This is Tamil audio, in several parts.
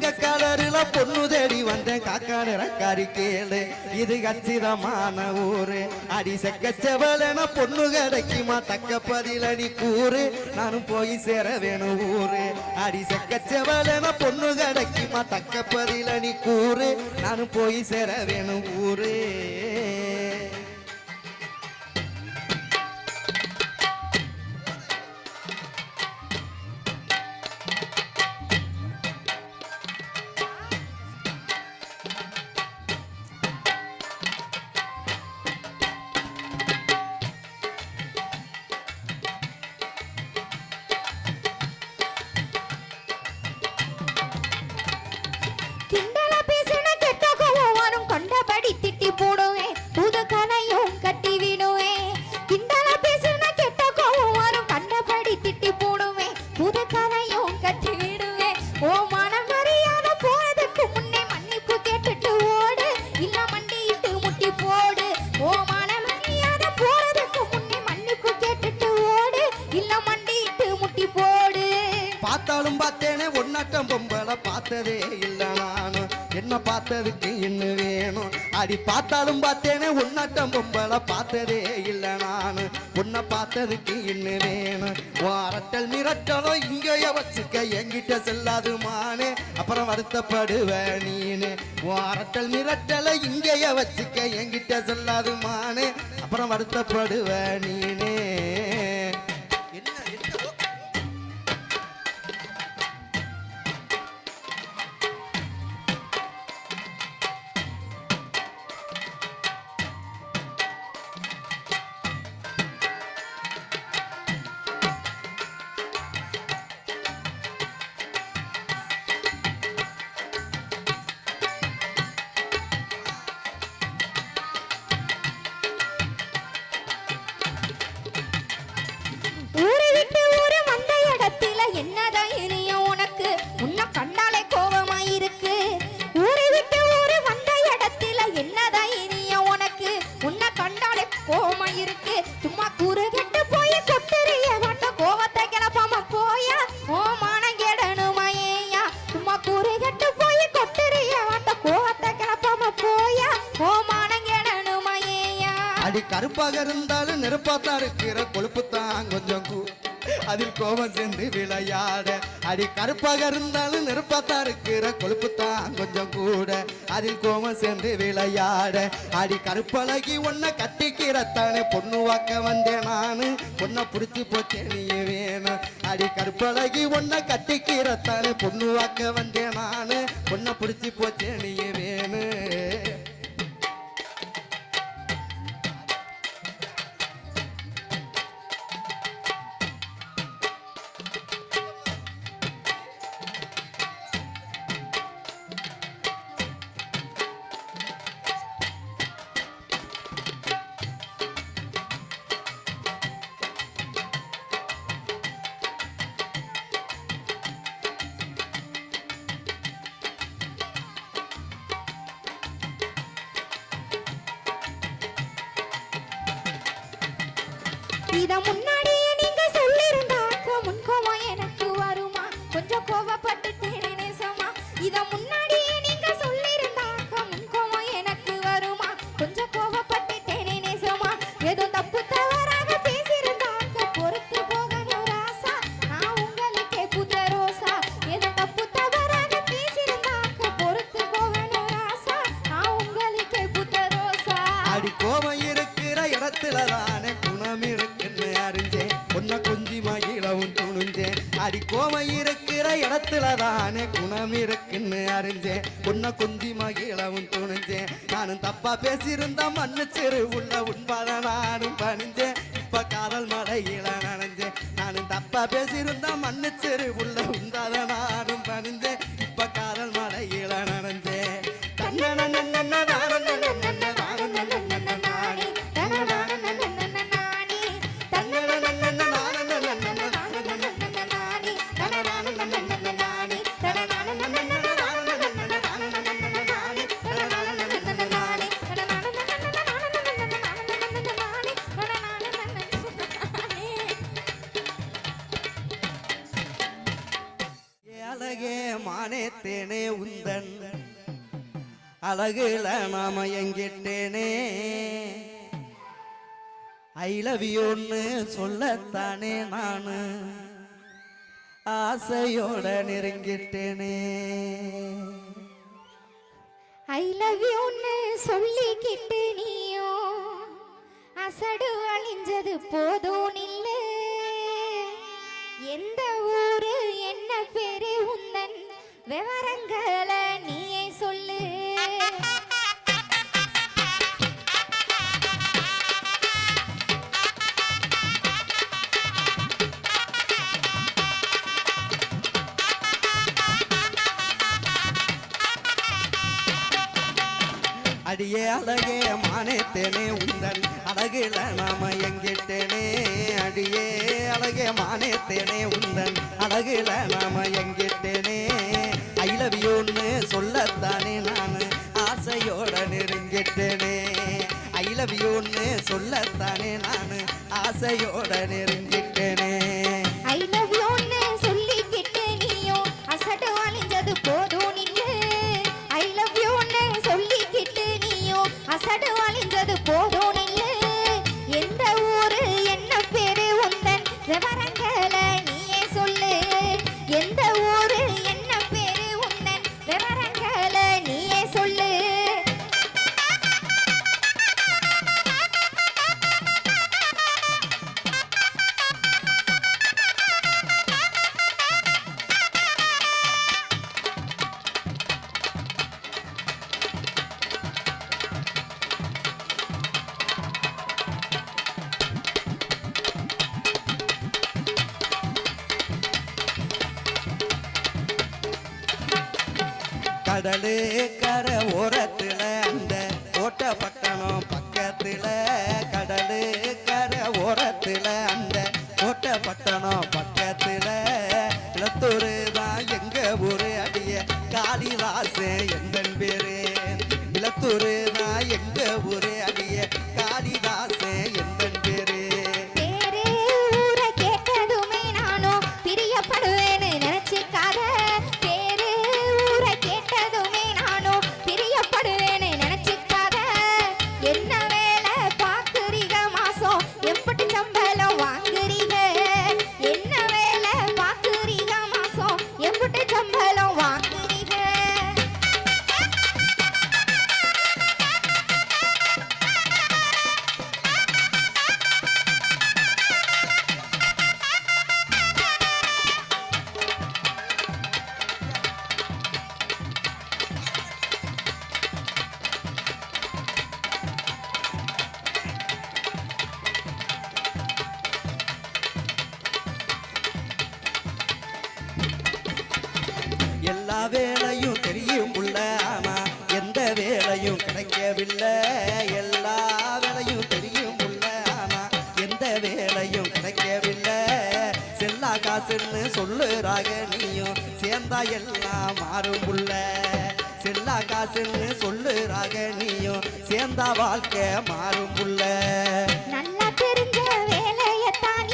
தங்க கலரில பொண்ணு தேடி வந்த காக்கால ரக்காரி கேளு. இது கச்சிதமான ஊரு. அடி செக்க பொண்ணு கிடைக்குமா? தக்க பதில நீ கூறு. நானும் போய் சேர வேணும் ஊரு. அடி செக்க பொண்ணு கிடைக்குமா? தக்க பதில நீ கூறு. நானும் போய் சேர வேணும் ஊரு. kingdom. பார்த்தாலும் பார்த்தேனே ஒன்னாட்டம் பொம்பளை பார்த்ததே இல்லை நானும் என்ன பார்த்ததுக்கு இன்னும் வேணும்? அடி பார்த்தாலும் பார்த்தேனே ஒன்னாட்டம் பொம்பளை பார்த்ததே இல்லை நானும் உன்னை பார்த்ததுக்கு இன்னும் வேணும்? வாரட்டல் மிரட்டலோ இங்கேயே வச்சுக்க என்கிட்ட செல்லாது மானே அப்புறம் வருத்தப்படுவ நீனு. வாரட்டல் மிரட்டலை இங்கேயே வச்சுக்க என்கிட்ட செல்லாது மானே அப்புறம் வருத்தப்படுவ நீனு. அடி கருப்பாக இருந்தாலும் நெருப்பாத்தான் இருக்கிற கொழுப்பு தான் கொஞ்சம் கூ. அதில் கோபம் சென்று விளையாட. அடி கருப்பாக இருந்தாலும் நெருப்பாத்தான் இருக்கிற கொழுப்பு தான் கொஞ்சம் கூட. அதில் கோபம் சென்று விளையாட. அடி கருப்பழகி ஒன்ன கட்டிக்கிறத்தானே. பொண்ணு வாக்க வந்தேன் நானு. பொண்ணை பிடிச்சி போச்சே நீ வேணும் அடி கருப்பழகி ஒன்ன கட்டிக்கிறத்தானே. பொண்ணு வாக்க வந்தேன் நானு. பொண்ணை பிடிச்சி போச்சே நீ வேணும் இத முன்னாடியே நீங்க சொல்லிருந்தாக்க முன்கோவம் எனக்கு வருமா? கொஞ்சம் கோவப்பட்டுட்டேனே நேசமா. இத முன்னாடியே நீங்க சொல்லிருந்தாக்க முன்கோவம் எனக்கு வருமா? கொஞ்சம் கோவப்பட்டுட்டேனே நேசமா. ஏதோ தப்பு தவறாக பேசியிருந்தாக்க பொறுத்து போகணும் ராசா நான் உங்களுக்கே புத்த ரோசா ஏதோ தப்பு தவறாக பேசியிருந்தாக்க பொறுத்து போகணும் ராசா நான் உங்களுக்கே புத்த ரோசா அடி கோபம் அடி கோபம் இருக்கிற இடத்துல தானே குணம் இருக்குன்னு அறிஞ்சேன். உன்னை கொஞ்சி மகிழவும் துணிஞ்சேன். நானும் தப்பா பேசியிருந்தா மன்னிச்சிரு உள்ள உண்பாத நானும் பணிஞ்சேன். இப்ப காதல் மலையில நனைஞ்சேன். நானும் தப்பா பேசியிருந்தா மன்னிச்சிரு உள்ள உண்டாத நானும் மானே உந்தன். அழகுல நாம எங்கிட்டேனே. ஐ லவ் யூன்னு சொல்லத்தானே நானு. ஆசையோட நெருங்கிட்டேனே. ஐ லவ் யூன்னு சொல்லிக்கிட்டு நீயோ. அசடு அழிஞ்சது போதும் இல்ல. எந்த ஊரு என்ன பேரு உந்தன்? விவரங்களை நீயே சொல்லு. அடியே அழகே மானேத்தேனே உந்தன் அழகில நாம எங்கிட்டேனே. அடியே அழகே மானேத்தேனே உந்தன் அழகில நாம எங்கிட்டேனே. ஐ சொல்லத்தானே நான் ஆசையோட நெருங்கிட்டு கடலு கரை ஓரத்தில் அந்த கோட்டை பட்டணம் பக்கத்தில் கடலு கரை ஓரத்தில் அந்த கோட்டை பட்டணம் பக்கத்தில் இளத்தூரு எல்லா வேலையும் தெரியும் உள்ள எந்த வேலையும் கிடைக்கவில்லை. எல்லா வேலையும் தெரியும் உள்ள எந்த வேலையும் கிடைக்கவில்லை. செல்லா காசுன்னு சொல்லுறாக நீயும். சேர்ந்தா எல்லாம் மாறும் உள்ள. செல்லா காசுன்னு சொல்லுறாக நீயும். சேர்ந்தா வாழ்க்கை மாறும் உள்ள. நல்லா தெரிஞ்ச வேலையத்தான்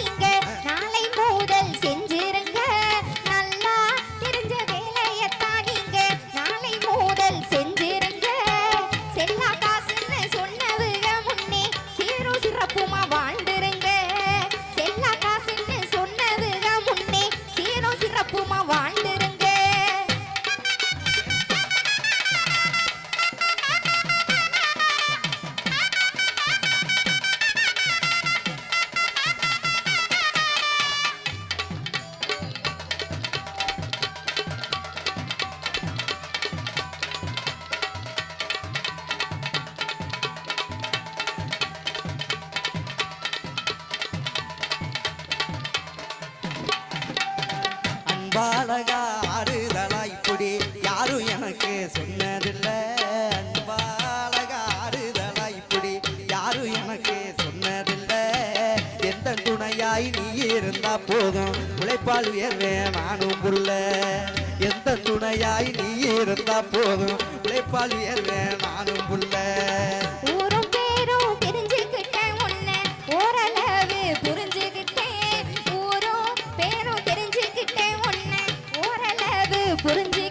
அழகா ஆறுதலா இப்படி? யாரும் எனக்கு சொன்னதில்ல. அழகா ஆறுதலா இப்படி? யாரும் எனக்கு சொன்னதில்ல. எந்த துணையாய் நீ இருந்தா போதும். உழைப்பால் உயர்வேன் நானும் புள்ள எந்த துணையாய் நீ இருந்தா போதும். உழைப்பால் உயர்வேன் நானும் புள்ள புரிஞ்சுக்கிட்டேன்